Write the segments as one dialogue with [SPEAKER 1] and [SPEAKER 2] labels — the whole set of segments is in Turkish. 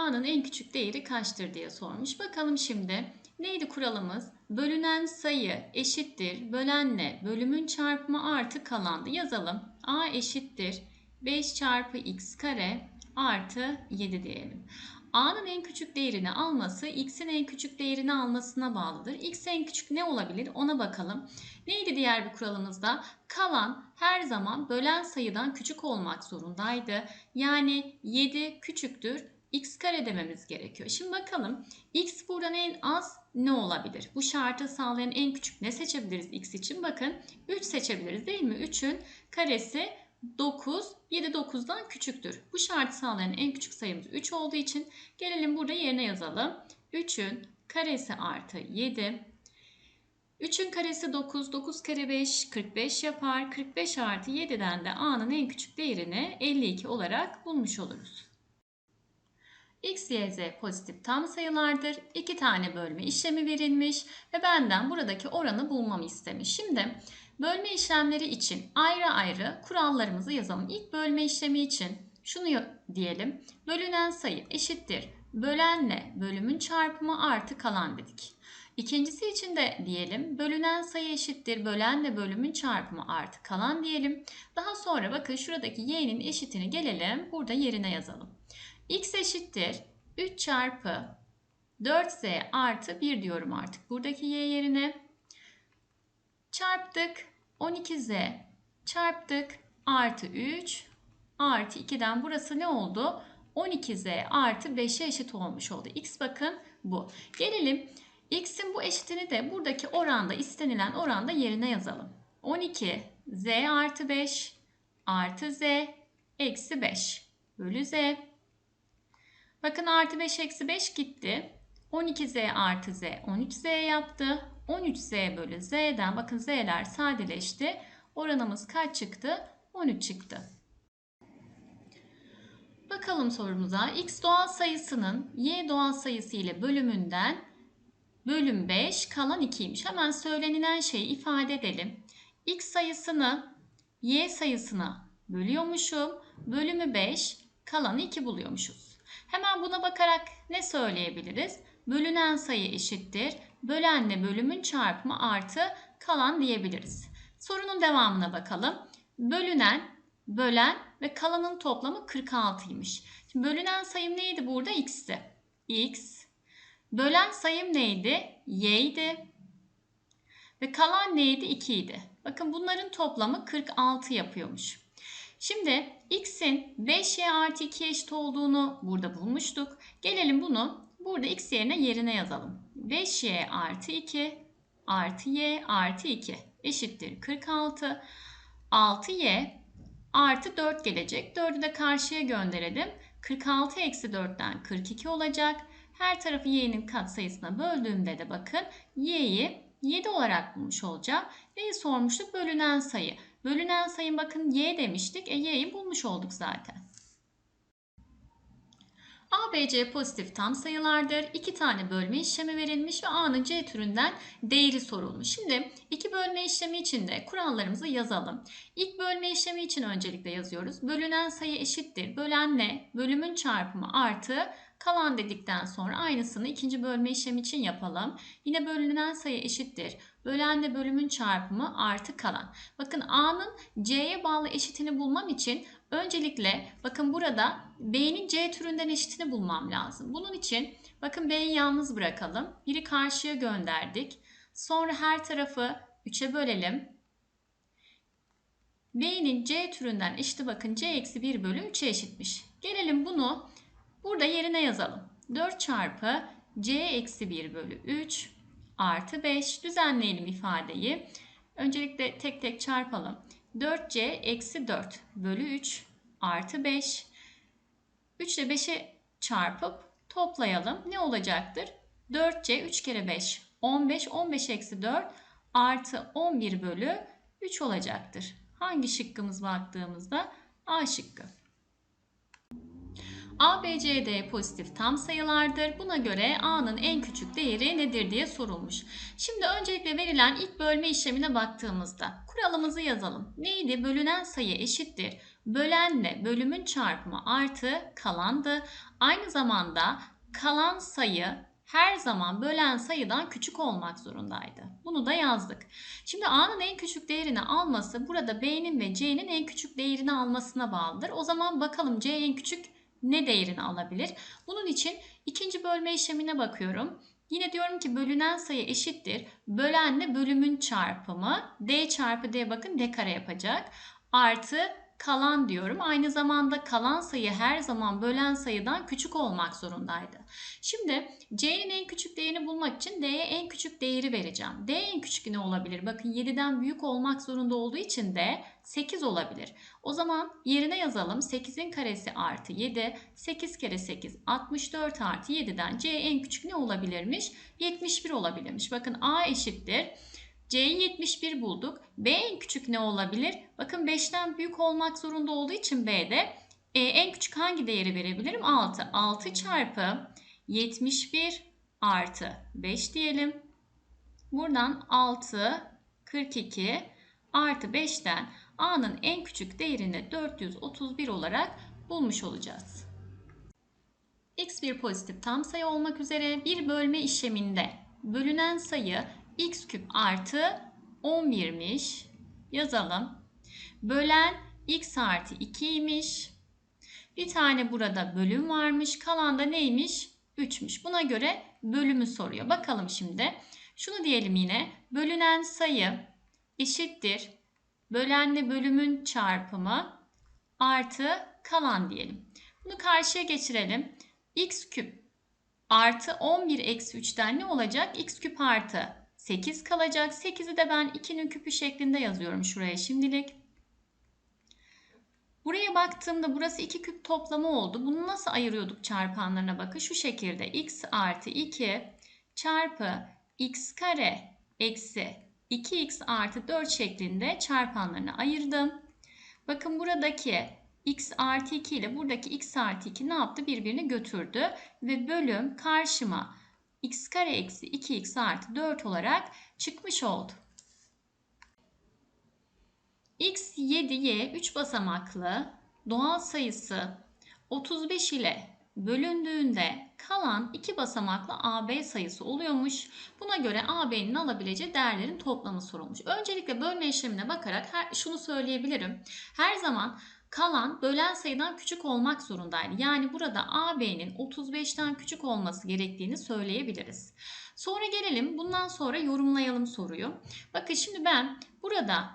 [SPEAKER 1] A'nın en küçük değeri kaçtır diye sormuş. Bakalım şimdi neydi kuralımız? Bölünen sayı eşittir. Bölenle bölümün çarpımı artı kalandı. Yazalım. A eşittir. 5 çarpı x kare artı 7 diyelim. A'nın en küçük değerini alması x'in en küçük değerini almasına bağlıdır. X en küçük ne olabilir ona bakalım. Neydi diğer bir kuralımızda? Kalan her zaman bölen sayıdan küçük olmak zorundaydı. Yani 7 küçüktür x kare dememiz gerekiyor. Şimdi bakalım x buradan en az ne olabilir? Bu şartı sağlayan en küçük ne seçebiliriz x için? Bakın 3 seçebiliriz değil mi? 3'ün karesi 9, 7 9'dan küçüktür. Bu şartı sağlayan en küçük sayımız 3 olduğu için gelelim burada yerine yazalım. 3'ün karesi artı 7. 3'ün karesi 9, 9 kare 5, 45 yapar. 45 artı 7'den de a'nın en küçük değerini 52 olarak bulmuş oluruz. X, Y, Z pozitif tam sayılardır. İki tane bölme işlemi verilmiş ve benden buradaki oranı bulmamı istemiş. Şimdi bölme işlemleri için ayrı ayrı kurallarımızı yazalım. İlk bölme işlemi için şunu diyelim. Bölünen sayı eşittir. Bölenle bölümün çarpımı artı kalan dedik. İkincisi için de diyelim bölünen sayı eşittir bölenle bölümün çarpımı artı kalan diyelim. Daha sonra bakın şuradaki y'nin eşitini gelelim burada yerine yazalım x eşittir 3 çarpı 4z artı 1 diyorum artık. Buradaki y yerine çarptık 12z çarptık artı 3 artı 2'den burası ne oldu? 12z artı 5'e eşit olmuş oldu. x bakın bu. Gelelim x'in bu eşitini de buradaki oranda istenilen oranda yerine yazalım. 12 z artı 5 artı z eksi 5 bölü z Bakın artı 5 eksi 5 gitti. 12z artı z 13z yaptı. 13z bölü z'den bakın z'ler sadeleşti. Oranımız kaç çıktı? 13 çıktı. Bakalım sorumuza. X doğal sayısının Y doğal sayısı ile bölümünden bölüm 5 kalan 2'ymiş. Hemen söylenilen şeyi ifade edelim. X sayısını Y sayısına bölüyormuşum. Bölümü 5 kalanı 2 buluyormuşuz. Hemen buna bakarak ne söyleyebiliriz? Bölünen sayı eşittir. Bölenle bölümün çarpımı artı kalan diyebiliriz. Sorunun devamına bakalım. Bölünen, bölen ve kalanın toplamı 46'ymış. Şimdi bölünen sayım neydi burada? X'ti. X. Bölen sayım neydi? Y idi. Ve kalan neydi? 2 idi. Bakın bunların toplamı 46 yapıyormuş. Şimdi x'in 5y artı 2 eşit olduğunu burada bulmuştuk. Gelelim bunu burada x yerine yerine yazalım. 5y artı 2 artı y artı 2 eşittir 46. 6y artı 4 gelecek. 4'ü de karşıya gönderelim. 46 eksi 4'ten 42 olacak. Her tarafı y'nin katsayısına böldüğümde de bakın y'yi 7 olarak bulmuş olacağım. Neyi sormuştuk? Bölünen sayı. Bölünen sayım bakın y demiştik. E y'yi bulmuş olduk zaten. A, B, C pozitif tam sayılardır. İki tane bölme işlemi verilmiş ve A'nın C türünden değeri sorulmuş. Şimdi iki bölme işlemi için de kurallarımızı yazalım. İlk bölme işlemi için öncelikle yazıyoruz. Bölünen sayı eşittir. Bölenle bölümün çarpımı artı kalan dedikten sonra aynısını ikinci bölme işlemi için yapalım. Yine bölünen sayı eşittir. Bölenle bölümün çarpımı artı kalan. Bakın A'nın C'ye bağlı eşitini bulmam için öncelikle bakın burada B'nin C türünden eşitini bulmam lazım. Bunun için bakın B'yi yalnız bırakalım. Biri karşıya gönderdik. Sonra her tarafı 3'e bölelim. B'nin C türünden eşiti bakın C eksi 1 bölü 3'e eşitmiş. Gelelim bunu burada yerine yazalım. 4 çarpı C eksi 1 bölü 3 artı 5. Düzenleyelim ifadeyi. Öncelikle tek tek çarpalım. 4c eksi 4 bölü 3 artı 5. 3 ile 5'i çarpıp toplayalım. Ne olacaktır? 4c 3 kere 5 15. 15 eksi 4 artı 11 bölü 3 olacaktır. Hangi şıkkımız baktığımızda A şıkkı. A, B, C, D pozitif tam sayılardır. Buna göre A'nın en küçük değeri nedir diye sorulmuş. Şimdi öncelikle verilen ilk bölme işlemine baktığımızda kuralımızı yazalım. Neydi? Bölünen sayı eşittir. bölenle bölümün çarpımı artı kalandı. Aynı zamanda kalan sayı her zaman bölen sayıdan küçük olmak zorundaydı. Bunu da yazdık. Şimdi A'nın en küçük değerini alması burada B'nin ve C'nin en küçük değerini almasına bağlıdır. O zaman bakalım C en küçük ne değerini alabilir? Bunun için ikinci bölme işlemine bakıyorum. Yine diyorum ki bölünen sayı eşittir. Bölenle bölümün çarpımı. D çarpı D bakın D kare yapacak. Artı kalan diyorum. Aynı zamanda kalan sayı her zaman bölen sayıdan küçük olmak zorundaydı. Şimdi C'nin en küçük değerini bulmak için D'ye en küçük değeri vereceğim. D en küçük ne olabilir? Bakın 7'den büyük olmak zorunda olduğu için D 8 olabilir. O zaman yerine yazalım. 8'in karesi artı 7. 8 kere 8 64 artı 7'den C en küçük ne olabilirmiş? 71 olabilirmiş. Bakın A eşittir. C'yi 71 bulduk. B en küçük ne olabilir? Bakın 5'ten büyük olmak zorunda olduğu için B'de e, en küçük hangi değeri verebilirim? 6. 6 çarpı 71 artı 5 diyelim. Buradan 6, 42 artı 5'ten A'nın en küçük değerini 431 olarak bulmuş olacağız. X bir pozitif tam sayı olmak üzere bir bölme işleminde bölünen sayı x küp artı 11'miş. Yazalım. Bölen x artı 2'ymiş. Bir tane burada bölüm varmış. Kalan da neymiş? 3'müş. Buna göre bölümü soruyor. Bakalım şimdi. Şunu diyelim yine. Bölünen sayı eşittir. Bölenle bölümün çarpımı artı kalan diyelim. Bunu karşıya geçirelim. x küp artı 11 eksi 3'ten ne olacak? x küp artı 8 kalacak. 8'i de ben 2'nin küpü şeklinde yazıyorum şuraya şimdilik. Buraya baktığımda burası 2 küp toplamı oldu. Bunu nasıl ayırıyorduk çarpanlarına bakın. Şu şekilde x artı 2 çarpı x kare eksi 2x artı 4 şeklinde çarpanlarını ayırdım. Bakın buradaki x artı 2 ile buradaki x artı 2 ne yaptı? Birbirini götürdü. Ve bölüm karşıma x kare eksi 2x artı 4 olarak çıkmış oldu. x 7y 3 basamaklı doğal sayısı 35 ile bölündüğünde kalan 2 basamaklı AB sayısı oluyormuş. Buna göre AB'nin alabileceği değerlerin toplamı sorulmuş. Öncelikle bölme işlemine bakarak her, şunu söyleyebilirim. Her zaman kalan bölen sayıdan küçük olmak zorundaydı. Yani burada AB'nin 35'ten küçük olması gerektiğini söyleyebiliriz. Sonra gelelim bundan sonra yorumlayalım soruyu. Bakın şimdi ben burada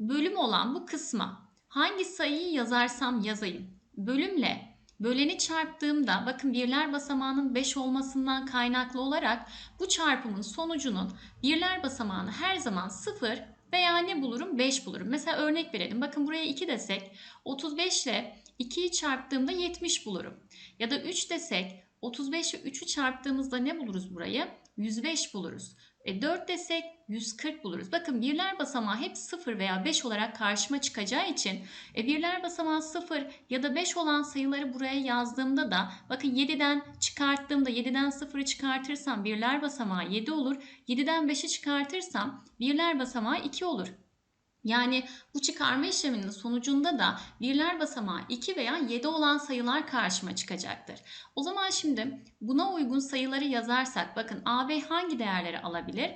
[SPEAKER 1] bölüm olan bu kısma hangi sayıyı yazarsam yazayım. Bölümle böleni çarptığımda bakın birler basamağının 5 olmasından kaynaklı olarak bu çarpımın sonucunun birler basamağını her zaman 0 veya ne bulurum? 5 bulurum. Mesela örnek verelim. Bakın buraya 2 desek 35 ile 2'yi çarptığımda 70 bulurum. Ya da 3 desek 35 ile 3'ü çarptığımızda ne buluruz burayı? 105 buluruz. E 4 desek 140 buluruz. Bakın birler basamağı hep 0 veya 5 olarak karşıma çıkacağı için e birler basamağı 0 ya da 5 olan sayıları buraya yazdığımda da bakın 7'den çıkarttığımda 7'den 0'ı çıkartırsam birler basamağı 7 olur. 7'den 5'i çıkartırsam birler basamağı 2 olur. Yani bu çıkarma işleminin sonucunda da birler basamağı 2 veya 7 olan sayılar karşıma çıkacaktır. O zaman şimdi buna uygun sayıları yazarsak bakın AB hangi değerleri alabilir?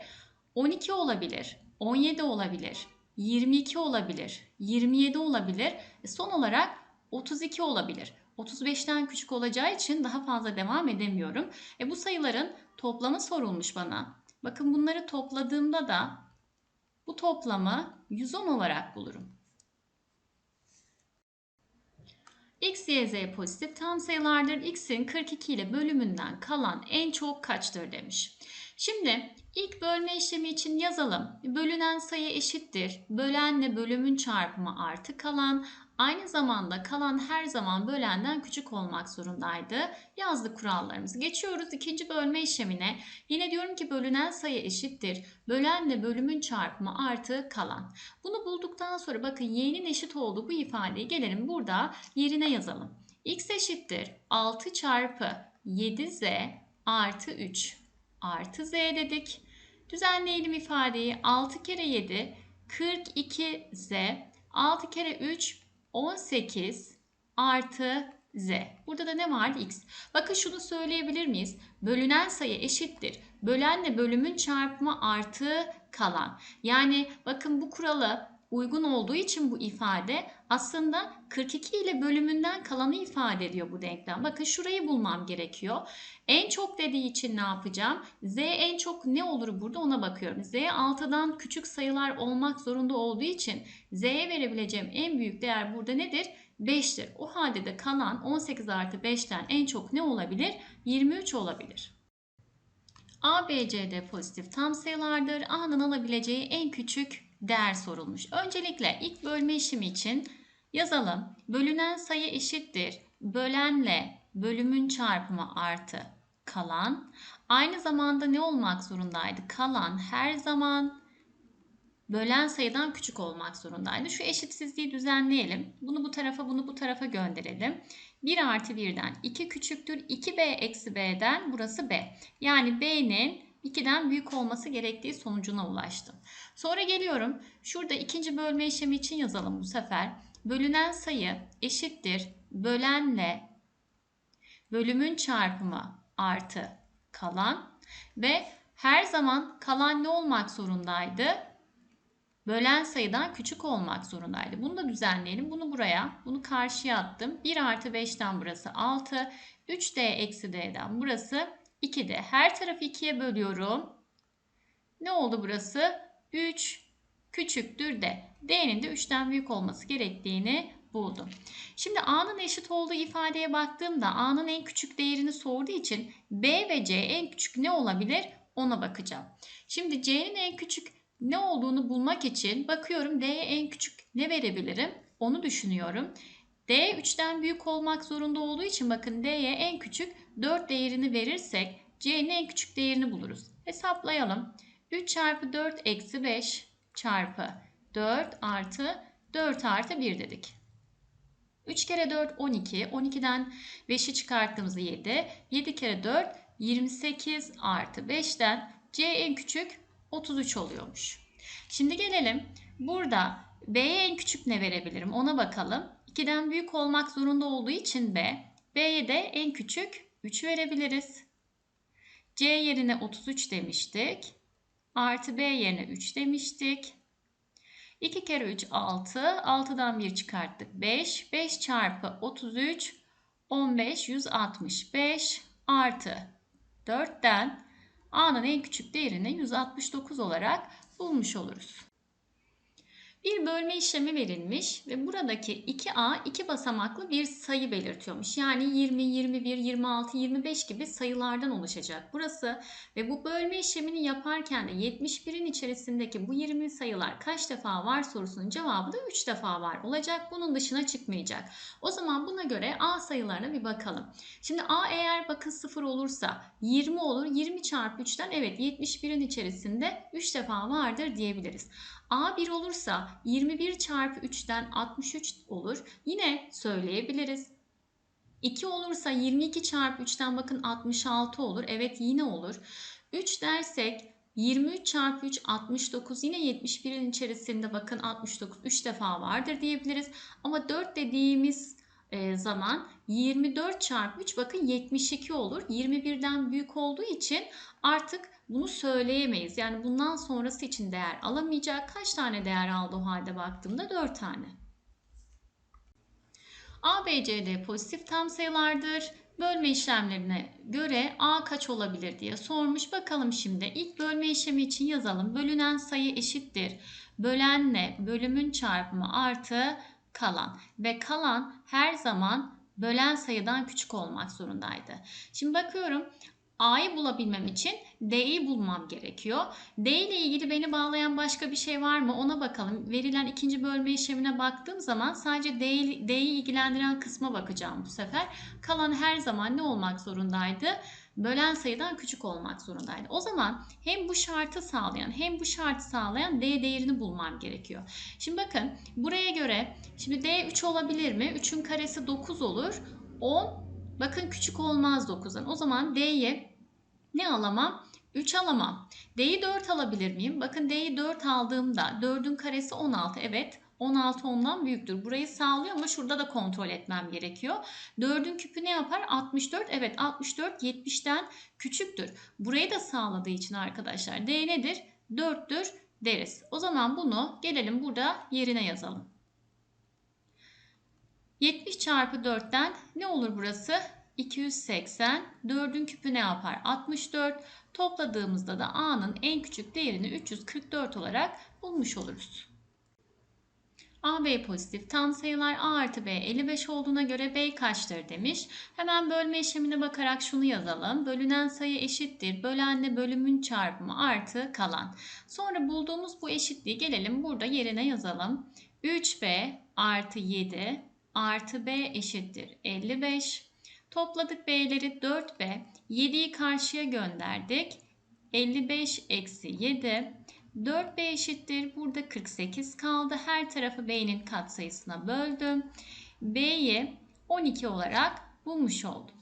[SPEAKER 1] 12 olabilir, 17 olabilir, 22 olabilir, 27 olabilir. E son olarak 32 olabilir. 35'ten küçük olacağı için daha fazla devam edemiyorum. E bu sayıların toplamı sorulmuş bana. Bakın bunları topladığımda da bu toplamı 110 olarak bulurum. X, Y, Z pozitif tam sayılardır. X'in 42 ile bölümünden kalan en çok kaçtır demiş. Şimdi ilk bölme işlemi için yazalım. Bölünen sayı eşittir. Bölenle bölümün çarpımı artı kalan Aynı zamanda kalan her zaman bölenden küçük olmak zorundaydı. Yazdık kurallarımızı. Geçiyoruz ikinci bölme işlemine. Yine diyorum ki bölünen sayı eşittir. Bölenle bölümün çarpımı artı kalan. Bunu bulduktan sonra bakın y'nin eşit olduğu bu ifadeyi gelelim burada yerine yazalım. x eşittir 6 çarpı 7z artı 3 artı z dedik. Düzenleyelim ifadeyi. 6 kere 7 42z 6 kere 3 18 artı z. Burada da ne vardı? x. Bakın şunu söyleyebilir miyiz? Bölünen sayı eşittir. Bölenle bölümün çarpımı artı kalan. Yani bakın bu kuralı uygun olduğu için bu ifade aslında 42 ile bölümünden kalanı ifade ediyor bu denklem. Bakın şurayı bulmam gerekiyor. En çok dediği için ne yapacağım? Z en çok ne olur burada ona bakıyorum. Z 6'dan küçük sayılar olmak zorunda olduğu için Z'ye verebileceğim en büyük değer burada nedir? 5'tir. O halde de kalan 18 artı 5'ten en çok ne olabilir? 23 olabilir. A, B, C, D pozitif tam sayılardır. A'nın alabileceği en küçük değer sorulmuş. Öncelikle ilk bölme işlemi için yazalım. Bölünen sayı eşittir. Bölenle bölümün çarpımı artı kalan. Aynı zamanda ne olmak zorundaydı? Kalan her zaman bölen sayıdan küçük olmak zorundaydı. Şu eşitsizliği düzenleyelim. Bunu bu tarafa bunu bu tarafa gönderelim. 1 artı 1'den 2 küçüktür. 2b eksi b'den burası b. Yani b'nin 2'den büyük olması gerektiği sonucuna ulaştım. Sonra geliyorum. Şurada ikinci bölme işlemi için yazalım bu sefer. Bölünen sayı eşittir. Bölenle bölümün çarpımı artı kalan ve her zaman kalan ne olmak zorundaydı? Bölen sayıdan küçük olmak zorundaydı. Bunu da düzenleyelim. Bunu buraya, bunu karşıya attım. 1 artı 5'ten burası 6. 3d eksi d'den burası 2d. Her tarafı 2'ye bölüyorum. Ne oldu burası? 3 küçüktür d. d'nin de 3'ten büyük olması gerektiğini buldum. Şimdi a'nın eşit olduğu ifadeye baktığımda a'nın en küçük değerini sorduğu için b ve c en küçük ne olabilir ona bakacağım. Şimdi c'nin en küçük ne olduğunu bulmak için bakıyorum D'ye en küçük ne verebilirim onu düşünüyorum. D 3'ten büyük olmak zorunda olduğu için bakın D'ye en küçük 4 değerini verirsek C'nin en küçük değerini buluruz. Hesaplayalım. 3 çarpı 4 eksi 5 çarpı 4 artı 4 artı 1 dedik. 3 kere 4 12. 12'den 5'i çıkarttığımızda 7. 7 kere 4 28 artı 5'ten C en küçük 33 oluyormuş. Şimdi gelelim. Burada B'ye en küçük ne verebilirim ona bakalım. 2'den büyük olmak zorunda olduğu için B. B'ye de en küçük 3 verebiliriz. C yerine 33 demiştik. Artı B yerine 3 demiştik. 2 kere 3 6. 6'dan 1 çıkarttık 5. 5 çarpı 33 15 165 artı 4'ten A'nın en küçük değerini 169 olarak bulmuş oluruz. Bir bölme işlemi verilmiş ve buradaki 2A iki basamaklı bir sayı belirtiyormuş. Yani 20, 21, 26, 25 gibi sayılardan oluşacak burası. Ve bu bölme işlemini yaparken de 71'in içerisindeki bu 20 sayılar kaç defa var sorusunun cevabı da 3 defa var olacak. Bunun dışına çıkmayacak. O zaman buna göre A sayılarına bir bakalım. Şimdi A eğer bakın 0 olursa 20 olur. 20 çarpı 3'ten evet 71'in içerisinde 3 defa vardır diyebiliriz. A 1 olursa 21 çarpı 3'ten 63 olur. Yine söyleyebiliriz. 2 olursa 22 çarpı 3'ten bakın 66 olur. Evet yine olur. 3 dersek 23 çarpı 3 69 yine 71'in içerisinde bakın 69 3 defa vardır diyebiliriz. Ama 4 dediğimiz zaman 24 çarpı 3 bakın 72 olur. 21'den büyük olduğu için artık bunu söyleyemeyiz. Yani bundan sonrası için değer alamayacak. Kaç tane değer aldı o halde baktığımda 4 tane. A, B, C, D pozitif tam sayılardır. Bölme işlemlerine göre A kaç olabilir diye sormuş. Bakalım şimdi ilk bölme işlemi için yazalım. Bölünen sayı eşittir. Bölenle bölümün çarpımı artı kalan. Ve kalan her zaman bölen sayıdan küçük olmak zorundaydı. Şimdi bakıyorum A'yı bulabilmem için D'yi bulmam gerekiyor. D ile ilgili beni bağlayan başka bir şey var mı ona bakalım. Verilen ikinci bölme işlemine baktığım zaman sadece D'yi ilgilendiren kısma bakacağım bu sefer. Kalan her zaman ne olmak zorundaydı? Bölen sayıdan küçük olmak zorundaydı. O zaman hem bu şartı sağlayan hem bu şartı sağlayan D değerini bulmam gerekiyor. Şimdi bakın buraya göre şimdi D 3 olabilir mi? 3'ün karesi 9 olur. 10 Bakın küçük olmaz 9'dan. O zaman D'yi ne alamam? 3 alamam. D'yi 4 alabilir miyim? Bakın D'yi 4 aldığımda 4'ün karesi 16. Evet 16 ondan büyüktür. Burayı sağlıyor ama şurada da kontrol etmem gerekiyor. 4'ün küpü ne yapar? 64. Evet 64 70'ten küçüktür. Burayı da sağladığı için arkadaşlar D nedir? 4'tür deriz. O zaman bunu gelelim burada yerine yazalım. 70 çarpı 4'ten ne olur burası? 280. 4'ün küpü ne yapar? 64. Topladığımızda da A'nın en küçük değerini 344 olarak bulmuş oluruz. A, B pozitif tam sayılar A artı B 55 olduğuna göre B kaçtır demiş. Hemen bölme işlemine bakarak şunu yazalım. Bölünen sayı eşittir. Bölenle bölümün çarpımı artı kalan. Sonra bulduğumuz bu eşitliği gelelim burada yerine yazalım. 3B artı 7 artı B eşittir 55. Topladık B'leri 4B. 7'yi karşıya gönderdik. 55 eksi 7. 4B eşittir. Burada 48 kaldı. Her tarafı B'nin katsayısına böldüm. B'yi 12 olarak bulmuş oldum.